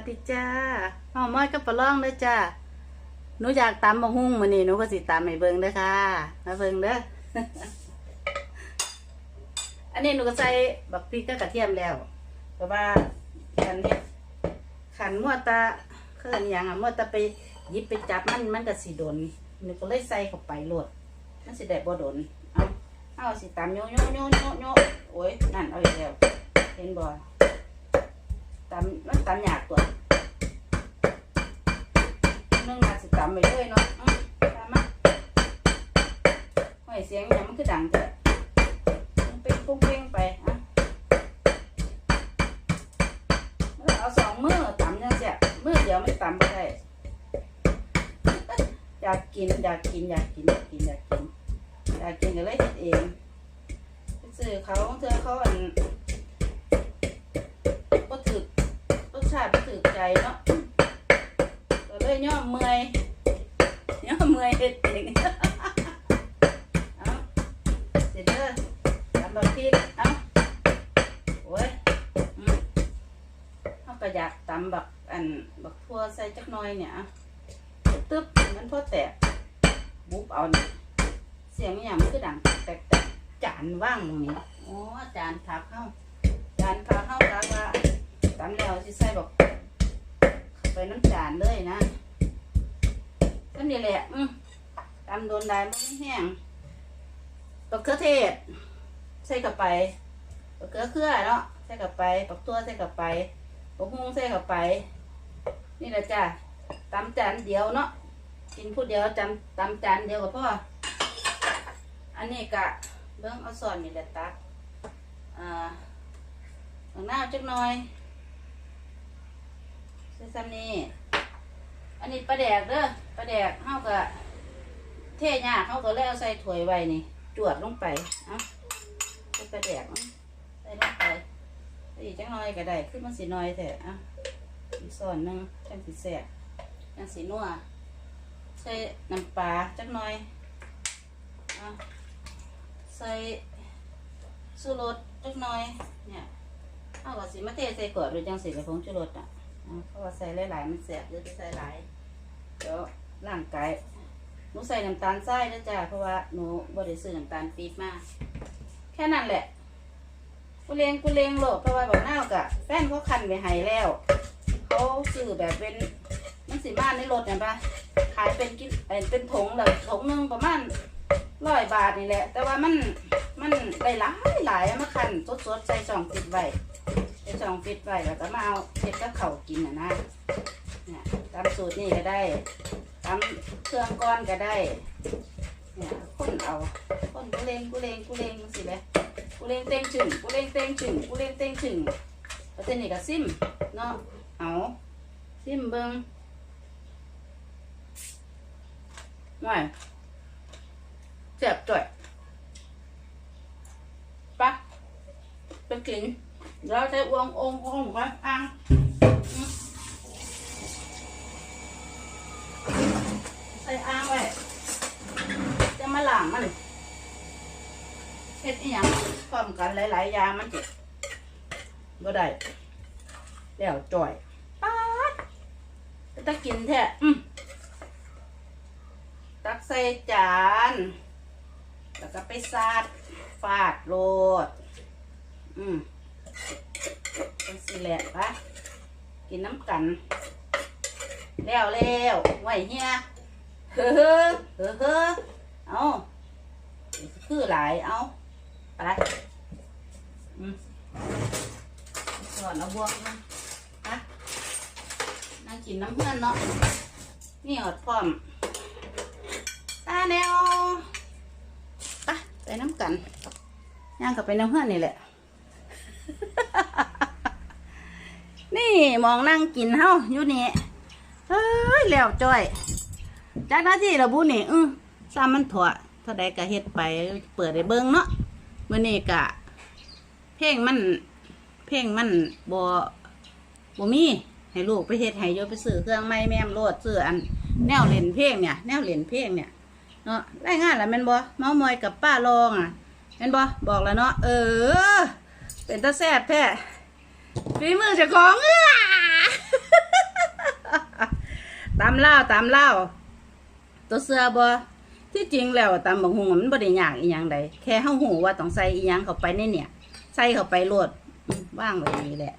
สดีจ้าหอมม้อยกับปลาล่องเด้อจ้าหนูอยากตำบะฮุ่งมื้อนี้หนูก็สิตำให้เบิ่งเด้อค่ะมาเบิ่งเด้ออันนี้หนูก็ใส่บักพริกกับกระเทียมแล้วเพราะว่าขันเฮ็ดขันมั่วตาเคลื่อนอย่างอะมั่วตาไปหยิบไปจับมันมันก็สิโดนหนูก็เลยใส่เข้าไปโลดมันสิได้บ่โดนเอาเอาสิตำโยโยโยโยโยโอ้ยนั่นเอาอีกแล้วเห็นบ่ ตำมันตำยากตัวนึ่งมาสิตำไปเลยเนาะอืมตำมาห้อยเสียงอหย่างมันคือดังเถอะมันเป็นปุ้งเป้งไปอะแล้วเอาสองมือตำยังเสียมือเดียวไม่ตำไม่ได้อยากกินอยากกินอยากกินอยากกินอยากกินอยากกินก็เลยเฮ็ดเองไปซื้อเขาเธอเขาอัน ชาติถือใจเนาะก็เลยย่อมเมื่อยย่อมเมื่อยเฮ็ดเองเอาเสร็จเด้อตำบักพริกเอาโอ้ยอืมเขาก็อยากตำแบักอันแบักทั่วใส่จักน่อยเนี่ยตึ๊บมันพอแตกบุบเอาเนี่ยเสียงอหย่างมันคือดังแตกจานว่างตรงนี้โอ๋อจานผักเข้าจานผักเข้าผักว่า ตำแล้วสิใส่บักไปน้ำจานเลยนะก็นี่แหละอืมตำโดนได้มันไม่แห้งบักเขือเทศ ใส่กับไปบักเขือเครือเนาะใส่กับไปบักตัวใส่กับไปบักฮุ้งใส่กับไป นี่แหละจ้ะตำจานเดียวเนาะกินผู้เดียวจำตำจานเดียวกับพ่ออันนี้กะเบิ้งเอาส่วนนี่แหละตักอ่าหนังหน้าจักหน่อย ใส่ซ้ำนี่อันนี้ปลาแดกเด้อปลาแดกเฮากะเทยากเขาก็เลยเอาใส่ถ้วยไว้นี่จวดลงไปเอะใส่ปลาแดกใส่ลงไปใส่อีกจังน้อยก็ได้ขึ้นมันสีน้อยแต่อะอีกส่วนหนึ่งจังสีแสบจังสีนัวใส่น้ำปลาจังน้อยอะใส่สูรสจังน้อยเนี่ยเอาก็สีมะเทใส่ก่อนหรือจังสีกระพงชูรสอะอะ เพราะว่าใส่หลายๆมันแสบเดี๋ยวจะใส่หลายเดี๋ยวร่างกายหนูใส่น้ำตาลทรายนะจ๊ะเพราะว่าหนูบริซื้อน้ำตาลปี๊บมาแค่นั้นแหละ กูเลงกูเลงโลดเพราะว่าบอกหน้ากะแฟนเขาคันไปให้แล้ว เขาซื้อแบบเป็นมันสิมาในรถเนี่ยปะขายเป็นกิเอ่อเป็นถุงเลยถุงนึงประมาณร้อยบาทนี่แหละ แต่ว่ามันมันได้หลายหลายมาคันสดๆใส่ช่องฟิตไว้ ส่ช่องฟิตไว้แล้วก็มาเอาเห็ดกับเขากินนะนะเนี่ยตามสูตรนี่ก็ได้ตำเครื่องก้อนก็ได้เนี่ยคนเอาคนกูเลงกูเลงกูเลงสิเลยกูเลงเต็งฉึงกูเลงเต็งฉึงกูเลงเต็งฉึงแล้วเจนี่ก็ซิมเนาะเอาซิมเบิงหน่อยเจ็บจ่อยปะไปกิน แล้วใช้อวงองค์องค์กันอ่างใส่อ่างไว้จะมาล้างมันเฮ็ดอีหยังพร้อมกันหลายๆอย่างมันจิบ่ได้แล้วจ่อยป๊าดตะกินแท้อืมตักใส่จาน แล้วก็ไปซาดฟาดโรดอืม เป็นสิแหละปะกินน้ำกัน แล้วแล้วไว้เฮียเฮ้อเฮ้อเฮ้อเฮ้อเอาคือหลายเอาไปอืมสอนเอาบวกนะนะนั่งกินน้ำเพื่อนเนาะนี่อดพร้อมตาแนวไปไปน้ำกันย่างกับไปน้ำเพื่อนนี่แหละ นี่มองนั่งกินเฮ้าอยู่นี่เฮ้ยแล้วจ้อยจากหน้าที่ระบุนี่อือซ้ำมันถอดเท่าใดก็เฮ็ดไปเปิดได้เบิ่งเนาะมื้อนี้ก็เพลงมัน เพลงมันบ่บ่มีให้ลูกไปเฮ็ดให้โยไปซื้อเครื่องไม้แม่มโลดซื้ออัน แนวเล่นเพลงเนี่ย แนวเล่นเพลงเนี่ยเนาะรายงานแล้วแม่นบ่เมามอยกับป้ารองอะแม่นบ่บอกแล้วเนาะเออ เป็นตาแซ่บแท้ ฝีมือเจ้าของตามเล่าตามเล่าตัวเสื้อบ่ที่จริงแล้วตามบักฮุงมันบ่ได้ยากอีหยังใดแค่เฮาหูว่าต้องใส่อีหยังเข้าไปในเนี่ย ใส่เข้าไปโลดว่างไว้นี่แหละ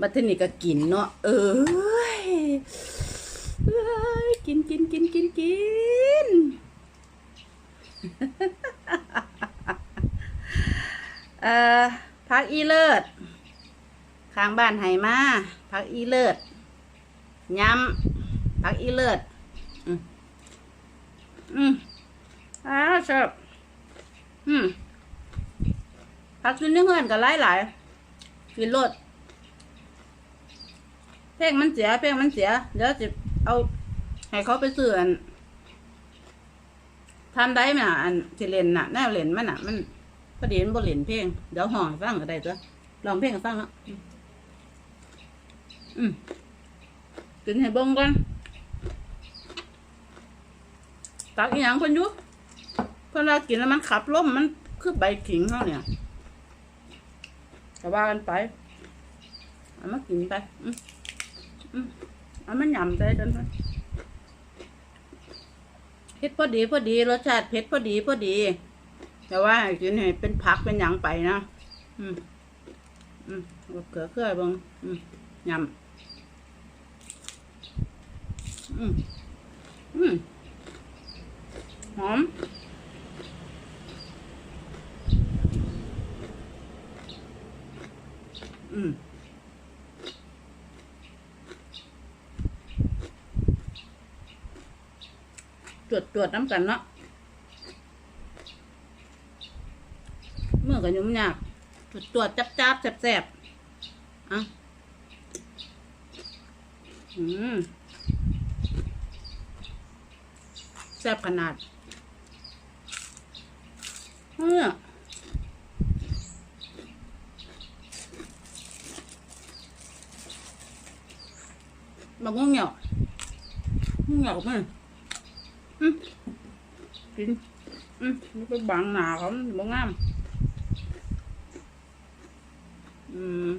บัดทีนี้ก็กินเนาะเอ้ยเอ้ยกินกินกินกินกินเอ่อพักอีเลิศ ข้างบ้านไหมาพักอีเลิศย้ำพักอีเลิศอืมอืมอ้าวชอบอืมพักกินเงื่อนกับหลายหลายกินรสเพ่งมันเสียเพ่งมันเสีย เดี๋ยวจะเอา ให้เขาไปซื้ออันทำได้ไหมอันที่เล่นน่ะแนวเล่นมันน่ะ มันพอดีมันบ่เล่นเพลงเดี๋ยวห้องให้ฟังก็ได้ตัวลองเพลงให้ฟังเนาะ อืมกินให้เบิ่งก่อนตักอีหยังเพิ่นอยู่เพิ่นว่ากินแล้วมันขับลมมันคือใบขิงเฮาเนี่ยก็ว่ากันไปเอามากินไปอืมอืมเอามันยำใจกันไปเผ็ดพอดีพอดีรสชาติเผ็ดพอดีพอดี แต่ว่ากินให้เป็นผักเป็นหยังไปนะอืมอืมเอเกลือเกลือเบังอืมยำ อืมอืมหอมอืมตรวจตรวจน้ำกันเนาะเมื่อกันยุ่มยากตรวจตรวจจับจับแสบแสบๆอะอืม แสบขนาดเออบักงงเหนียวงเหนียวมั้ยอืมกินอืมมันไปบังหนาเขามันบ่งาม อืม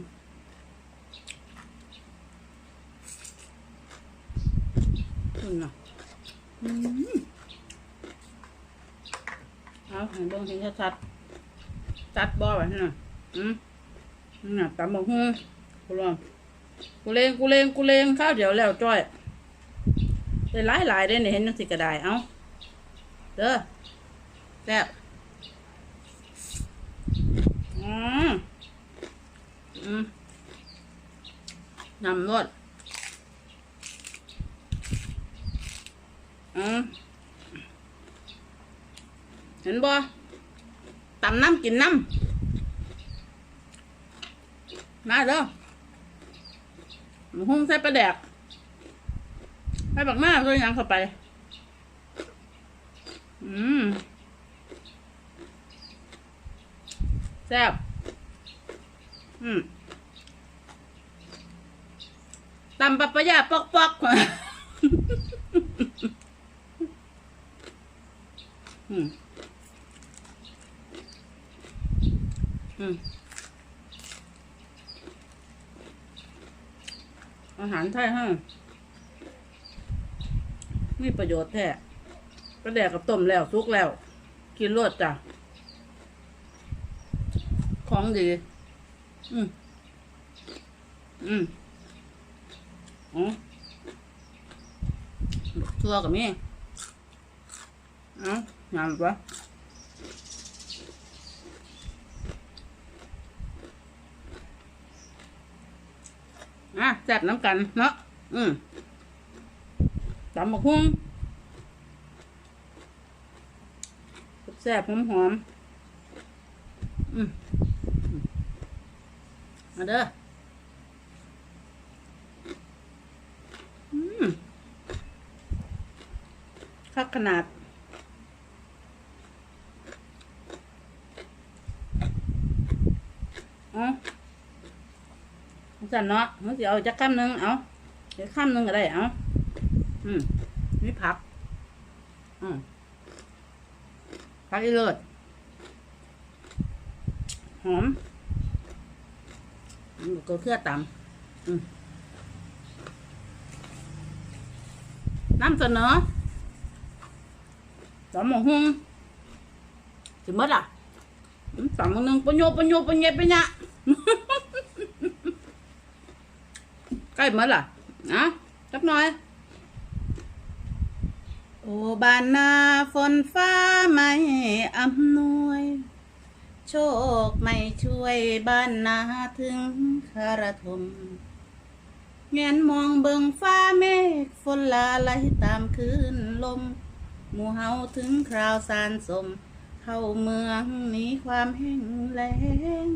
คุณน่ะอืม เอาให้เบิ่งเห็นชัดๆจัดบ่แบบนี้น่ะอืมนี่น่ะตำบักหุ่งกูลองกูเลงกูเลงกูเลงข้าวเดี๋ยวแล้วจ้อยได้หลายหลายๆเด้เนี่ยเห็นจังสิกระไดเอ้าเด้อแซ่บอืมอืมนำรวดอืม เห็นบ่ตำน้ำกินน้ำมาเด้อหุ้งใส่ปลาแดกให้บักหน้าตัวหยังเข้าไป อืมแซ่บอืมตำปะปะยาปอกปอกอืม อาหารไทยฮะมีประโยชน์แท้กระแดกกับต้มแล้วสุกแล้ว กินรสจ้ะ ของดี อืมอืมอ๋อทั่วกับมีเอ้างามปะ อะแซ่บน้ำกันเนาะอืมตำบักหุ่งแซ่บหอมหอมอืมมาเด้ออืมคักขนาด เอา สันเนาะมันสิเอาจักคำหนึ่งเอาเดี๋ยวคำหนึ่งก็ได้เอาอืมนี่ผัก อืมผักอีเลิศหอมอืมก็เครื่อตำอืมนำเสนอสามหมกฮุงสิหมดล่ะอืมสามหมกหนึ่งปะโยปะโยปะเย็ปะยะ ใก ล้หมดล่ะนะจักหน่อย โอ้บานนาฝนฟ้าไม่อำนวย โชคไม่ช่วยบ้านนาถึงคารทมเงนมองเบิงฟ้าเมฆฝนลาไหลตามคืนลมหมู่เฮาถึงคราวสารสม เข้าเมืองหนีความแห้งแล้ง